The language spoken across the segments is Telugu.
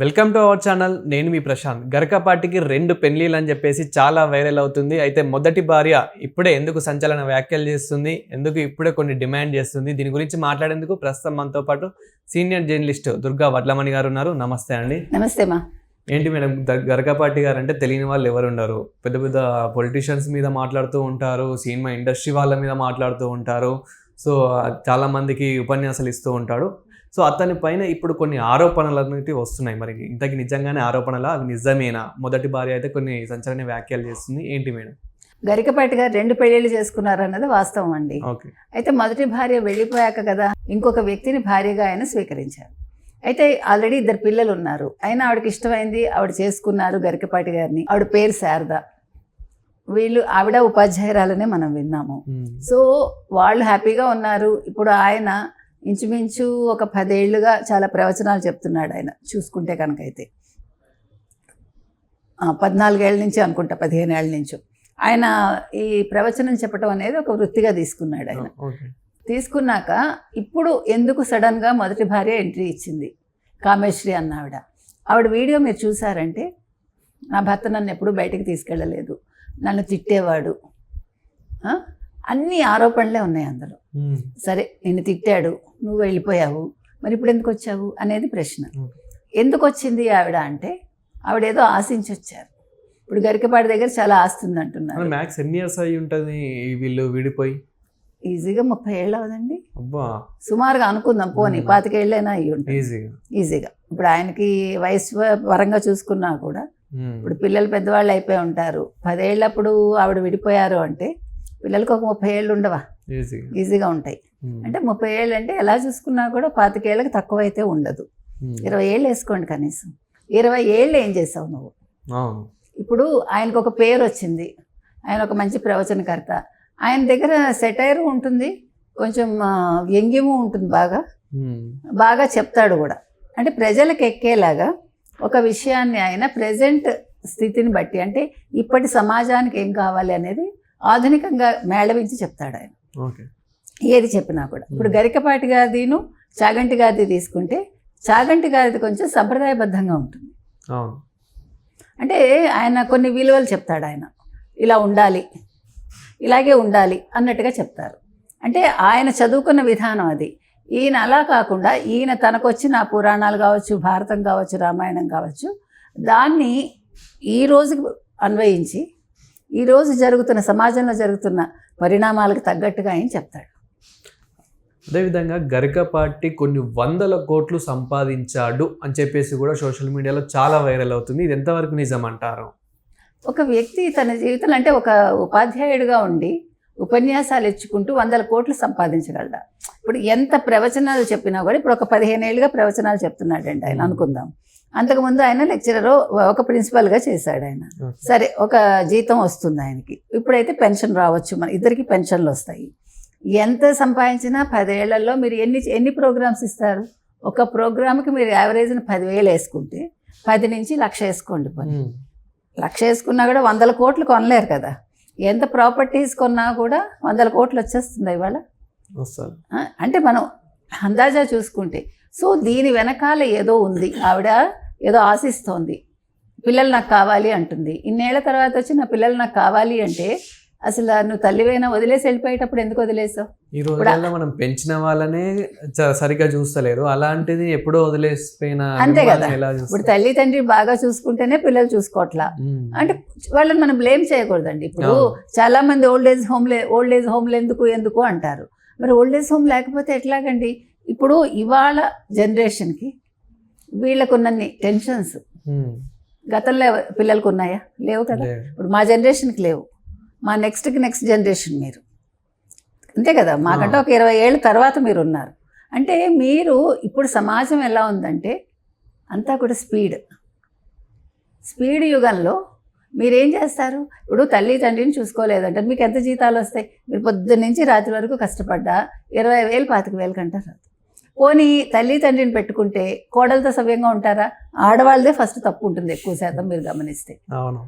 వెల్కమ్ టు అవర్ ఛానల్ నేను మీ ప్రశాంత్. గరకపాటికి రెండు పెళ్ళిళ్ళు అని చెప్పేసి చాలా వైరల్ అవుతుంది. అయితే మొదటి భార్య ఇప్పుడే ఎందుకు సంచలన వ్యాఖ్యలు చేస్తుంది? ఎందుకు ఇప్పుడే కొన్ని డిమాండ్ చేస్తుంది? దీని గురించి మాట్లాడేందుకు ప్రస్తుతం మనతో పాటు సీనియర్ జర్నలిస్ట్ దుర్గా వడ్లమణి గారు ఉన్నారు. నమస్తే అండి. నమస్తే మా ఏంటి మేడం గరకపాటి గారు అంటే తెలియని వాళ్ళు ఎవరు ఉండరు. పెద్ద పెద్ద పొలిటీషియన్స్ మీద మాట్లాడుతూ ఉంటారు. సినిమా ఇండస్ట్రీ వాళ్ళ మీద మాట్లాడుతూ ఉంటారు. సో చాలా మందికి ఉపన్యాసాలు ఇస్తూ ఉంటాడు సో అతని పైన ఇప్పుడు కొన్ని ఆరోపణలు అనేవి వస్తున్నాయి. మరి ఇంతకి నిజంగానే ఆరోపణలా? అవి నిజమేనా? మొదటి భార్య అయితే కొన్ని సంచలన వ్యాఖ్యలు చేస్తుంది. ఏంటి మేడం? గరికపాటి గారు రెండు పెళ్ళిళ్ళు చేసుకున్నారు అన్నది వాస్తవం అండి. అయితే మొదటి భార్య వెళ్ళిపోయాక కదా ఇంకొక వ్యక్తిని భార్యగా ఆయన స్వీకరించారు. అయితే ఆల్రెడీ ఇద్దరు పిల్లలు ఉన్నారు అయినా ఆవిడకి ఇష్టమైంది ఆవిడ చేసుకున్నారు గరికపాటి గారిని. ఆవిడ పేరు శారద. వీళ్ళు ఆవిడ ఉపాధ్యాయురాలనే మనం విన్నాము. సో వాళ్ళు హ్యాపీగా ఉన్నారు. ఇప్పుడు ఆయన ఇంచుమించు ఒక పదేళ్ళుగా చాలా ప్రవచనాలు చెప్తున్నాడు ఆయన. చూసుకుంటే కనుక అయితే ఆ, పద్నాలుగేళ్ళ నుంచి అనుకుంటా పదిహేను ఏళ్ళ నుంచి. ఆయన ఈ ప్రవచనం చెప్పడం అనేది ఒక వృత్తిగా తీసుకున్నాడు ఆయన. తీసుకున్నాక ఇప్పుడు ఎందుకు సడన్గా మొదటి భార్య ఎంట్రీ ఇచ్చింది? కామేశ్వరి అన్న ఆవిడ ఆవిడ వీడియో మీరు చూసారంటే నా భర్త నన్ను ఎప్పుడూ బయటికి తీసుకెళ్ళలేదు. నన్ను తిట్టేవాడు? అన్ని ఆరోపణలే ఉన్నాయి అందులో. సరే నిన్ను తిట్టాడు. నువ్వు వెళ్ళిపోయావు. మరి ఇప్పుడు ఎందుకు వచ్చావు? అనేది ప్రశ్న. ఎందుకు వచ్చింది ఆవిడ అంటే ఆవిడ ఏదో ఆశించి వచ్చారు. ఇప్పుడు గరికపాటి దగ్గర చాలా ఆస్తుంది అంటున్నారు మ్యాక్స్ ఎన్ని ఇయర్స్ అయి ఉంటుంది? వీళ్ళు విడిపోయి? ఈజీగా ముప్పై ఏళ్ళు అవదండి సుమారుగా అనుకుందాం పోనీ. పాతికేళ్ళైనా అయ్యి ఉంటుంది. ఈజీగా. ఈజీగా. ఇప్పుడు ఆయనకి వయసు పరంగా చూసుకున్నా కూడా ఇప్పుడు పిల్లలు పెద్దవాళ్ళు అయిపోయి ఉంటారు. పదేళ్ళప్పుడు ఆవిడ విడిపోయారు అంటే పిల్లలకు ఒక ముప్పై ఏళ్ళు ఉండవా? ఈజీగా ఉంటాయి. అంటే ముప్పై ఏళ్ళు అంటే ఎలా చూసుకున్నా కూడా పాతికేళ్ళకి తక్కువ అయితే ఉండదు ఇరవై ఏళ్ళు వేసుకోండి కనీసం. ఇరవై ఏళ్ళు ఏం చేసావు నువ్వు? ఇప్పుడు ఆయనకు ఒక పేరు వచ్చింది. ఆయన ఒక మంచి ప్రవచనకర్త. ఆయన దగ్గర సెటైర్ ఉంటుంది. కొంచెం వ్యంగ్యము ఉంటుంది బాగా. బాగా చెప్తాడు కూడా. అంటే ప్రజలకు ఎక్కేలాగా ఒక విషయాన్ని ఆయన ప్రజెంట్ స్థితిని బట్టి అంటే ఇప్పటి సమాజానికి ఏం కావాలి అనేది ఆధునికంగా మేళవించి చెప్తాడు ఆయన. ఓకే. ఏది చెప్పినా కూడా. ఇప్పుడు గరికపాటి గారిదిను చాగంటి గారిది తీసుకుంటే చాగంటి గారిది కొంచెం సంప్రదాయబద్ధంగా ఉంటుంది. అంటే ఆయన కొన్ని విలువలు చెప్తాడు ఆయన. ఇలా ఉండాలి ఇలాగే ఉండాలి అన్నట్టుగా చెప్తారు. అంటే ఆయన చదువుకున్న విధానం అది. ఈయన అలా కాకుండా ఈయన తనకొచ్చిన పురాణాలు కావచ్చు భారతం కావచ్చు రామాయణం కావచ్చు దాన్ని ఈ రోజుకి అన్వయించి ఈ రోజు జరుగుతున్న సమాజంలో జరుగుతున్న పరిణామాలకు తగ్గట్టుగా ఆయన చెప్తాడు. అదేవిధంగా గరికపాటి కొన్ని వందల కోట్లు సంపాదించాడు అని చెప్పేసి కూడా సోషల్ మీడియాలో చాలా వైరల్ అవుతుంది. ఇది ఎంతవరకు నిజం అంటారు? ఒక వ్యక్తి తన జీవితంలో అంటే ఒక ఉపాధ్యాయుడిగా ఉండి ఉపన్యాసాలు ఇచ్చుకుంటూ వందల కోట్లు సంపాదించగలడా? ఇప్పుడు ఎంత ప్రవచనాలు చెప్పినా కూడా ఇప్పుడు ఒక పదిహేను ఏళ్ళుగా ప్రవచనాలు చెప్తున్నాడండి ఆయన అనుకుందాం. అంతకుముందు ఆయన లెక్చరర్ ఒక ప్రిన్సిపల్గా చేశాడు ఆయన. సరే ఒక జీతం వస్తుంది ఆయనకి. ఇప్పుడైతే పెన్షన్ రావచ్చు మన ఇద్దరికి పెన్షన్లు వస్తాయి. ఎంత సంపాదించినా పదేళ్ళలో మీరు ఎన్ని ఎన్ని ప్రోగ్రామ్స్ ఇస్తారు? ఒక ప్రోగ్రామ్కి మీరు యావరేజ్ని పదివేలు వేసుకుంటే పది నుంచి లక్ష వేసుకోండి పోనీ. లక్ష వేసుకున్నా కూడా వందల కోట్లు కొనలేరు కదా. ఎంత ప్రాపర్టీస్ కొన్నా కూడా వందల కోట్లు వచ్చేస్తుంది ఇవాళ. అంటే మనం అందాజా చూసుకుంటే. సో దీని వెనకాల ఏదో ఉంది. ఆవిడ ఏదో ఆశిస్తోంది. పిల్లలు నాకు కావాలి అంటుంది. ఇన్నేళ్ళ తర్వాత వచ్చి నా పిల్లలు నాకు కావాలి అంటే అసలు నువ్వు తల్లివైనా వదిలేసి వెళ్ళిపోయేటప్పుడు ఎందుకు వదిలేసావు ఈ రోజుల్లో మనం పెంచిన వాళ్ళనే సరిగ్గా చూస్తలేరు అలాంటిది ఎప్పుడో వదిలేసిపోయిన అంతే కదా. ఇప్పుడు? తల్లి తండ్రి బాగా చూసుకుంటేనే పిల్లలు చూసుకోవట్లా. అంటే వాళ్ళని మనం బ్లేమ్ చేయకూడదండి ఇప్పుడు. చాలా మంది ఓల్డ్ ఏజ్ హోమ్లే ఓల్డ్ ఏజ్ హోమ్లు ఎందుకు ఎందుకు అంటారు మరి ఓల్డ్ ఏజ్ హోమ్ లేకపోతే ఎట్లాగండి ఇప్పుడు ఇవాళ జనరేషన్కి వీళ్ళకున్నన్ని టెన్షన్స్. గతంలో పిల్లలకు ఉన్నాయా లేవు కదా. ఇప్పుడు మా జనరేషన్కి లేవు మా నెక్స్ట్కి నెక్స్ట్ జనరేషన్ మీరు. అంతే కదా? మాకంటే ఒక ఇరవై ఏళ్ళ తర్వాత మీరు ఉన్నారు అంటే మీరు ఇప్పుడు సమాజం ఎలా ఉందంటే అంతా కూడా స్పీడ్ స్పీడ్ యుగంలో మీరేం చేస్తారు? ఇప్పుడు తల్లి తండ్రిని చూసుకోలేదంటే మీకు ఎంత జీతాలు వస్తాయి? మీరు పొద్దున్న నుంచి రాత్రి వరకు కష్టపడ్డా ఇరవై వేలు పాతిక వేలు కంటే రాదు పోనీ తల్లి తండ్రిని పెట్టుకుంటే కోడలతో సవ్యంగా ఉంటారా? ఆడవాళ్ళదే ఫస్ట్ తప్పు ఉంటుంది ఎక్కువ శాతం మీరు గమనిస్తే.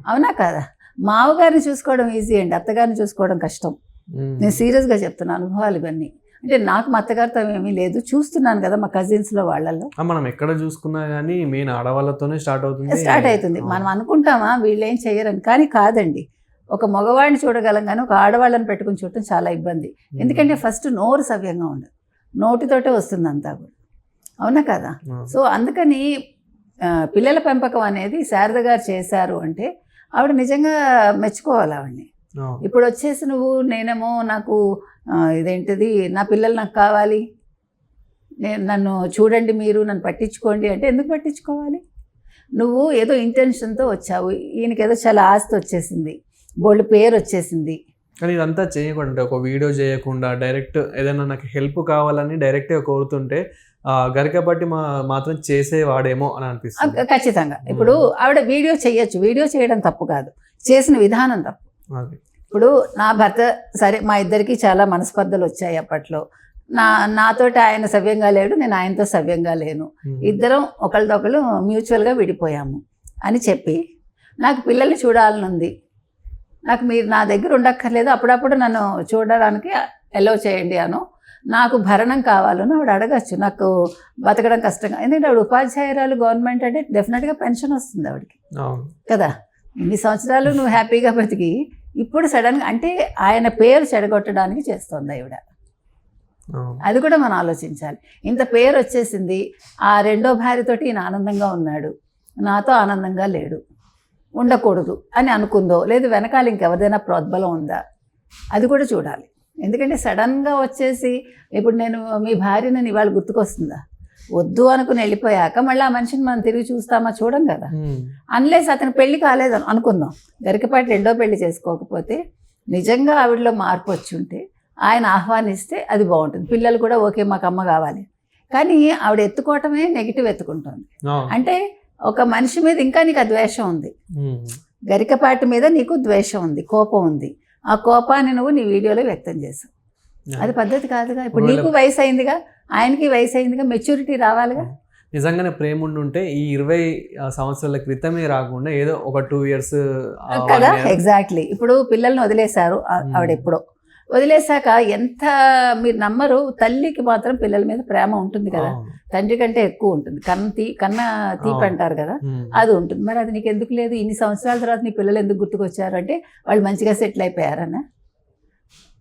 అవునా కదా? మావగారిని చూసుకోవడం ఈజీ అండి అత్తగారిని చూసుకోవడం కష్టం. నేను సీరియస్గా చెప్తున్నా అనుభవాలు ఇవన్నీ. అంటే నాకు మా అత్తగారితో ఏమీ లేదు చూస్తున్నాను కదా మా కజిన్స్లో వాళ్ళల్లో. మనం ఎక్కడ చూసుకున్నా కానీ మెయిన్ ఆడవాళ్ళతోనే స్టార్ట్ అవుతుంది. స్టార్ట్ అవుతుంది. మనం అనుకుంటామా వీళ్ళు ఏం చెయ్యరని కానీ కాదండి. ఒక మగవాడిని చూడగలం కానీ ఒక ఆడవాళ్ళని పెట్టుకుని చూడటం చాలా ఇబ్బంది. ఎందుకంటే ఫస్ట్ నోరు సవ్యంగా ఉండదు నోటితోటే వస్తుంది అంతా కూడా. అవునా కదా? సో అందుకని పిల్లల పెంపకం అనేది శారద గారు చేశారు అంటే ఆవిడ నిజంగా మెచ్చుకోవాలి ఆవిడని. ఇప్పుడు వచ్చేసి నువ్వు నేనేమో నాకు ఇదేంటిది నా పిల్లలు నాకు కావాలి. నేను నన్ను చూడండి మీరు నన్ను పట్టించుకోండి అంటే ఎందుకు పట్టించుకోవాలి? నువ్వు ఏదో ఇంటెన్షన్తో వచ్చావు. ఈయనకి ఏదో చాలా ఆస్తి వచ్చేసింది. బోల్డ్ పేరు వచ్చేసింది కానీ ఇదంతా చేయకుండా ఒక వీడియో చేయకుండా డైరెక్ట్ ఏదైనా నాకు హెల్ప్ కావాలని డైరెక్ట్గా కోరుతుంటే గరికపట్టి మా మాత్రం చేసేవాడేమో అని అనిపిస్తుంది. ఖచ్చితంగా. ఇప్పుడు ఆవిడ వీడియో చేయొచ్చు. వీడియో చేయడం తప్పు కాదు. చేసిన విధానం తప్పు. ఇప్పుడు నా భర్త సరే మా ఇద్దరికి చాలా మనస్పర్ధలు వచ్చాయి అప్పట్లో. నా నాతోటి ఆయన సవ్యంగా లేడు నేను ఆయనతో సవ్యంగా లేను. ఇద్దరం ఒకళ్ళదొకళ్ళు మ్యూచువల్గా విడిపోయాము అని చెప్పి నాకు పిల్లల్ని చూడాలని ఉంది నాకు మీరు నా దగ్గర ఉండక్కర్లేదు. అప్పుడప్పుడు నన్ను చూడడానికి ఎలో చేయండి అను. నాకు భరణం కావాలని ఆవిడ అడగచ్చు. నాకు బతకడం కష్టంగా. ఎందుకంటే ఆవిడ ఉపాధ్యాయురాలు గవర్నమెంట్ అంటే డెఫినెట్గా పెన్షన్ వస్తుంది ఆవిడకి. కదా? ఇన్ని సంవత్సరాలు నువ్వు హ్యాపీగా బతికి ఇప్పుడు సడన్గా అంటే ఆయన పేరు చెడగొట్టడానికి చేస్తుంది ఆవిడ. అది కూడా మనం ఆలోచించాలి. ఇంత పేరు వచ్చేసింది. ఆ రెండో భార్యతోటి ఈయన ఆనందంగా ఉన్నాడు. నాతో ఆనందంగా లేడు. ఉండకూడదు అని అనుకుందో లేదు వెనకాల ఇంకెవరిదైనా ప్రోద్బలం ఉందా? అది కూడా చూడాలి. ఎందుకంటే సడన్గా వచ్చేసి ఇప్పుడు నేను మీ భార్యని ఇవాళ గుర్తుకొస్తుందా? వద్దు అనుకుని వెళ్ళిపోయాక మళ్ళీ ఆ మనిషిని మనం తిరిగి చూస్తామా చూడం కదా. అన్లెస్ అతను పెళ్ళి కాలేదు అని అనుకుందాం. గరికపాటి రెండో పెళ్ళి చేసుకోకపోతే నిజంగా ఆవిడలో మార్పు వచ్చి ఉంటే ఆయన ఆహ్వానిస్తే అది బాగుంటుంది. పిల్లలు కూడా ఓకే మాకు అమ్మ కావాలి. కానీ ఆవిడ ఎత్తుకోవటమే నెగిటివ్ ఎత్తుకుంటుంది. అంటే ఒక మనిషి మీద ఇంకా నీకు ఆ ద్వేషం ఉంది. గరికపాటి మీద నీకు ద్వేషం ఉంది కోపం ఉంది. ఆ కోపాన్ని నువ్వు నీ వీడియోలో వ్యక్తం చేసావు. అది పద్ధతి కాదుగా. ఇప్పుడు నీకు వయసు అయిందిగా ఆయనకి వయసు అయిందిగా మెచ్యూరిటీ రావాలిగా? నిజంగానే ప్రేమ ఉండుంటే ఈ ఇరవై సంవత్సరాల క్రితమే రాకుండా ఏదో ఒక టూ ఇయర్స్ కదా ఎగ్జాక్ట్లీ ఇప్పుడు పిల్లల్ని వదిలేశారు. ఆవిడ ఎప్పుడో. వదిలేశాక ఎంత మీరు నమ్మరు తల్లికి మాత్రం పిల్లల మీద ప్రేమ ఉంటుంది కదా. తండ్రి కంటే ఎక్కువ ఉంటుంది. కన్న తీ కన్న తీపి. అంటారు కదా. అది ఉంటుంది. మరి అది నీకు ఎందుకు లేదు? ఇన్ని సంవత్సరాల తర్వాత నీ పిల్లలు ఎందుకు గుర్తుకొచ్చారు? అంటే వాళ్ళు మంచిగా సెటిల్ అయిపోయారనా?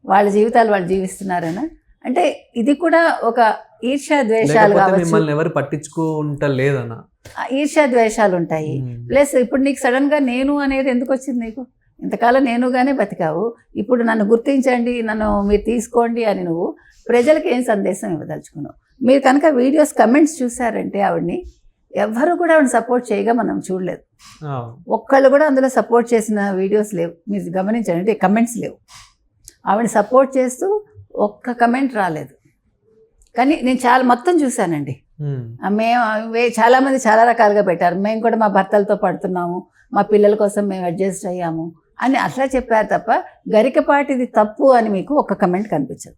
వాళ్ళ జీవితాలు వాళ్ళు జీవిస్తున్నారనా? అంటే ఇది కూడా ఒక ఈర్ష్యా ద్వేషాలు మిమ్మల్ని ఎవరు ఈర్ష్యా ద్వేషాలు ఉంటాయి. ప్లస్ ఇప్పుడు నీకు సడన్గా నేను అనేది ఎందుకు వచ్చింది నీకు? ఇంతకాలం నేనుగానే బతికావు. ఇప్పుడు నన్ను గుర్తించండి నన్ను మీరు తీసుకోండి అని నువ్వు ప్రజలకు ఏం సందేశం ఇవ్వదలుచుకున్నావు? మీరు కనుక వీడియోస్ కమెంట్స్ చూసారంటే ఆవిడ్ని ఎవ్వరు కూడా ఆవిడని సపోర్ట్ చేయగా మనం చూడలేదు. ఒక్కళ్ళు కూడా అందులో సపోర్ట్ చేసిన వీడియోస్ లేవు. మీరు గమనించండి అంటే కమెంట్స్ లేవు. ఆవిడ సపోర్ట్ చేస్తూ ఒక్క కమెంట్ రాలేదు. కానీ నేను చాలా మొత్తం చూశానండి. మేము చాలామంది చాలా రకాలుగా పెట్టారు. మేము కూడా మా భర్తలతో పడుతున్నాము. మా పిల్లల కోసం మేము అడ్జస్ట్ అయ్యాము. అని అట్లా చెప్పారు తప్ప గరికపాటిది తప్పు అని మీకు ఒక కమెంట్ కనిపించదు.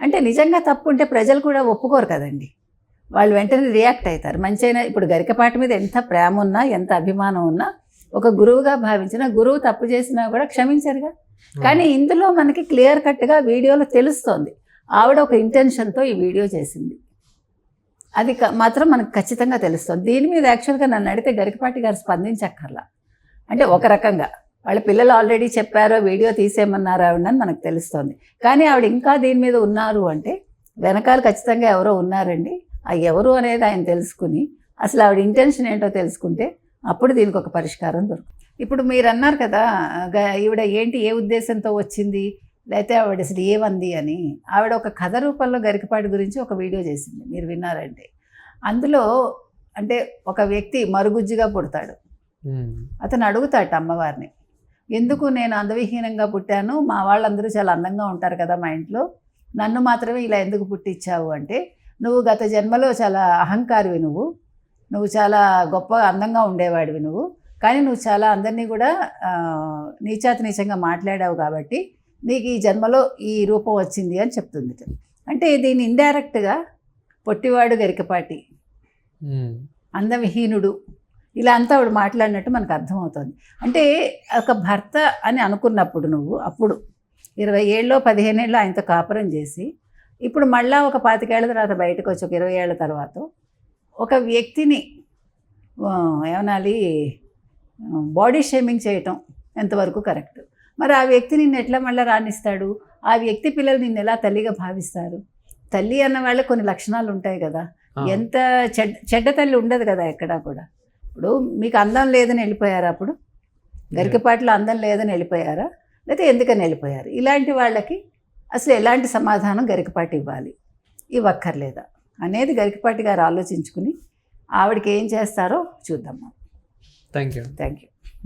అంటే నిజంగా తప్పు ఉంటే ప్రజలు కూడా ఒప్పుకోరు కదండి. వాళ్ళు వెంటనే రియాక్ట్ అవుతారు. మంచైనా ఇప్పుడు గరికపాటి మీద ఎంత ప్రేమ ఉన్నా ఎంత అభిమానం ఉన్నా ఒక గురువుగా భావించిన గురువు తప్పు చేసినా కూడా క్షమించరుగా. కానీ ఇందులో మనకి క్లియర్ కట్గా వీడియోలో తెలుస్తోంది. ఆవిడ ఒక ఇంటెన్షన్తో ఈ వీడియో చేసింది. అది మాత్రం మనకు ఖచ్చితంగా తెలుస్తుంది. దీని మీద యాక్చువల్గా నన్ను అడిగితే గరికపాటి గారు స్పందించక్కర్లా. అంటే ఒక రకంగా. వాళ్ళ పిల్లలు ఆల్రెడీ చెప్పారో వీడియో తీసేయమన్నారు ఆవిడని మనకు తెలుస్తోంది. కానీ ఆవిడ ఇంకా దీని మీద ఉన్నారు అంటే వెనకాల ఖచ్చితంగా ఎవరో ఉన్నారండి. ఆ ఎవరు అనేది ఆయన తెలుసుకుని అసలు ఆవిడ ఇంటెన్షన్ ఏంటో తెలుసుకుంటే అప్పుడు దీనికి ఒక పరిష్కారం దొరుకుతుంది. ఇప్పుడు మీరు అన్నారు కదా ఈవిడ ఏంటి ఏ ఉద్దేశంతో వచ్చింది? లేకపోతే ఆవిడ అసలు ఏమంది అని. ఆవిడ ఒక కథ రూపంలో గరికపాటి గురించి ఒక వీడియో చేసింది. మీరు విన్నారంటే అందులో అంటే ఒక వ్యక్తి మరుగుజ్జుగా పుడతాడు. అతను అడుగుతాట అమ్మవారిని ఎందుకు నేను అందవిహీనంగా పుట్టాను మా వాళ్ళందరూ చాలా అందంగా ఉంటారు కదా మా ఇంట్లో నన్ను మాత్రమే ఇలా ఎందుకు పుట్టించావు అంటే నువ్వు గత జన్మలో చాలా అహంకారివి నువ్వు నువ్వు చాలా గొప్ప అందంగా ఉండేవాడివి నువ్వు కానీ నువ్వు చాలా అందరినీ కూడా నీచాతి నీచంగా మాట్లాడావు కాబట్టి నీకు ఈ జన్మలో ఈ రూపం వచ్చింది అని చెప్తుంది. అంటే దీన్ని ఇండైరెక్ట్గా పొట్టివాడు గరికపాటి. అందవిహీనుడు ఇలా అంతా ఆవిడ మాట్లాడినట్టు మనకు అర్థమవుతుంది. అంటే ఒక భర్త అని అనుకున్నప్పుడు నువ్వు అప్పుడు ఇరవై ఏళ్ళలో పదిహేను ఏళ్ళు ఆయనతో కాపురం చేసి ఇప్పుడు మళ్ళా ఒక పాతికేళ్ళ తర్వాత బయటకు వచ్చి ఒక ఇరవై ఏళ్ళ తర్వాత ఒక వ్యక్తిని ఏమనాలి బాడీ షేమింగ్ చేయటం ఎంతవరకు కరెక్ట్ మరి ఆ వ్యక్తి నిన్ను ఎట్లా మళ్ళీ రాణిస్తాడు? ఆ వ్యక్తి పిల్లలు నిన్ను ఎలా తల్లిగా భావిస్తారు? తల్లి అన్న వాళ్ళకి కొన్ని లక్షణాలు ఉంటాయి కదా. ఎంత చెడ్డ చెడ్డ తల్లి ఉండదు కదా ఎక్కడా కూడా. ఇప్పుడు మీకు అందం లేదని వెళ్ళిపోయారా అప్పుడు? గరికపాటిలో అందం లేదని వెళ్ళిపోయారా? లేకపోతే ఎందుకని వెళ్ళిపోయారు? ఇలాంటి వాళ్ళకి అసలు ఎలాంటి సమాధానం గరికపాటి ఇవ్వాలి? ఇవ్వక్కర్లేదా? అనేది గరికపాటి గారు ఆలోచించుకుని ఆవిడకి ఏం చేస్తారో చూద్దాం. Thank you thank you